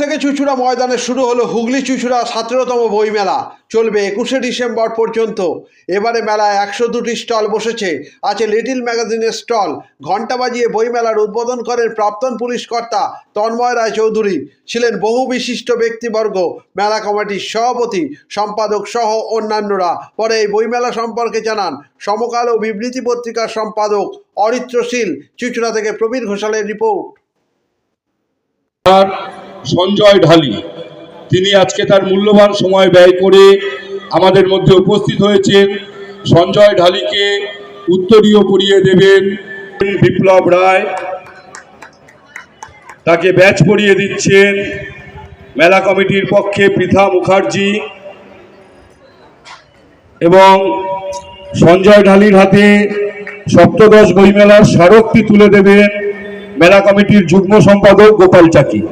থেকে চুচুড়া ময়দানে শুরু হলো হুগলি চুচুড়া সতেরোতম বইমেলা। চলবে একুশে ডিসেম্বর পর্যন্ত। এবারে মেলায় একশো দুটি স্টল বসেছে। আছে লিটিল ম্যাগাজিনের স্টল। ঘণ্টা বাজিয়ে বইমেলার উদ্বোধন করেন প্রাক্তন পুলিশ কর্তা তন্ময় রায় চৌধুরী ছিলেন বহু বিশিষ্ট ব্যক্তিবর্গ। মেলা কমিটির সভাপতি, সম্পাদক সহ অন্যান্যরা। পরে এই বইমেলা সম্পর্কে জানান সমকাল ও বিবৃতি পত্রিকার সম্পাদক অরিত্রশীল, চুচুড়া থেকে প্রবীর ঘোষালের রিপোর্ট। সঞ্জয় ঢালি। তিনি আজকে তার মূল্যবান সময় ব্যয় করে আমাদের মধ্যে উপস্থিত হয়েছেন। সঞ্জয় ঢালিকে উত্তরীয় পরিয়ে দেবেন বিপ্লব রায়। তাকে ব্যাচ পরিয়ে দিচ্ছেন মেলা কমিটির পক্ষে পৃথা মুখার্জি। এবং সঞ্জয় ঢালির হাতে সপ্তদশ বইমেলার স্মারকটি তুলে দেবেন মেলা কমিটির যুগ্ম সম্পাদক গোপাল চাকি।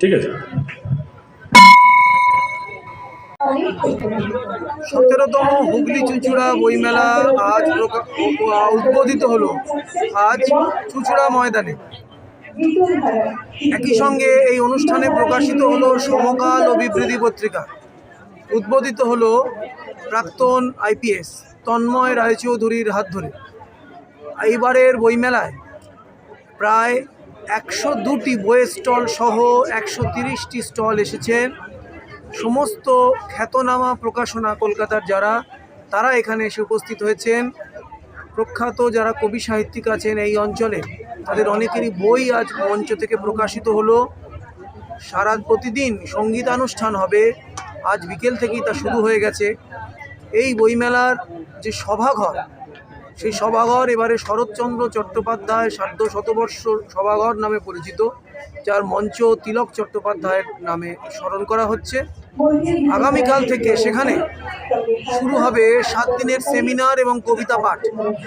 ঠিক আছে। সতেরোতম হুগলি চুঁচুড়া বইমেলা আজ উদ্বোধিত হলো। আজ চুঁচুড়া ময়দানে। একই সঙ্গে এই অনুষ্ঠানে প্রকাশিত হলো সমকাল ও বিবৃতি পত্রিকা। উদ্বোধিত হলো প্রাক্তন আইপিএস তন্ময় রায়চৌধুরীর হাত ধরে। এইবারের বইমেলায় প্রায় একশো দুটি বইয়ের স্টল সহ একশো তিরিশটি স্টল এসেছেন। সমস্ত খ্যাতনামা প্রকাশনা কলকাতার যারা, তারা এখানে এসে উপস্থিত হয়েছেন। প্রখ্যাত যারা কবি সাহিত্যিক আছেন এই অঞ্চলে, তাদের অনেকেরই বই আজ মঞ্চ থেকে প্রকাশিত হলো। সারা প্রতিদিন সঙ্গীতানুষ্ঠান হবে। আজ বিকেল থেকেই তা শুরু হয়ে গেছে। এই বইমেলার যে সভাঘর সেই সভাঘর এবারে শরৎচন্দ্র চট্টোপাধ্যায় সার্ধ শতবর্ষ সভাঘর নামে পরিচিত, যার মঞ্চ তিলক চট্টোপাধ্যায়ের নামে স্মরণ করা হচ্ছে। আগামীকাল থেকে সেখানে শুরু হবে সাত দিনের সেমিনার এবং কবিতা পাঠ।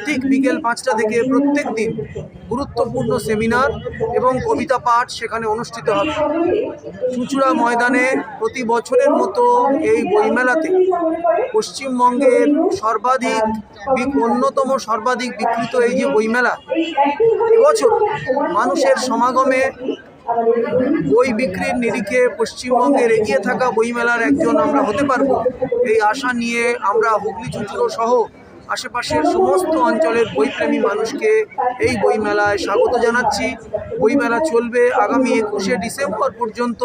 ঠিক বিকেল পাঁচটা থেকে প্রত্যেক দিন গুরুত্বপূর্ণ সেমিনার এবং কবিতা পাঠ সেখানে অনুষ্ঠিত হবে। চুঁচুড়া ময়দানে প্রতি বছরের মতো এই বইমেলাতে পশ্চিমবঙ্গের সর্বাধিক অন্যতম সর্বাধিক বিকৃত এই যে বইমেলা, এবছর মানুষের সমাগমে বই বিক্রির নিরিখে পশ্চিমবঙ্গের এগিয়ে থাকা বইমেলার একজন আমরা হতে পারব। এই আশা নিয়ে আমরা হুগলি চুচুড়ো সহ আশেপাশের সমস্ত অঞ্চলের বইপ্রেমী মানুষকে এই বইমেলায় স্বাগত জানাচ্ছি। বইমেলা চলবে আগামী একুশে ডিসেম্বর পর্যন্ত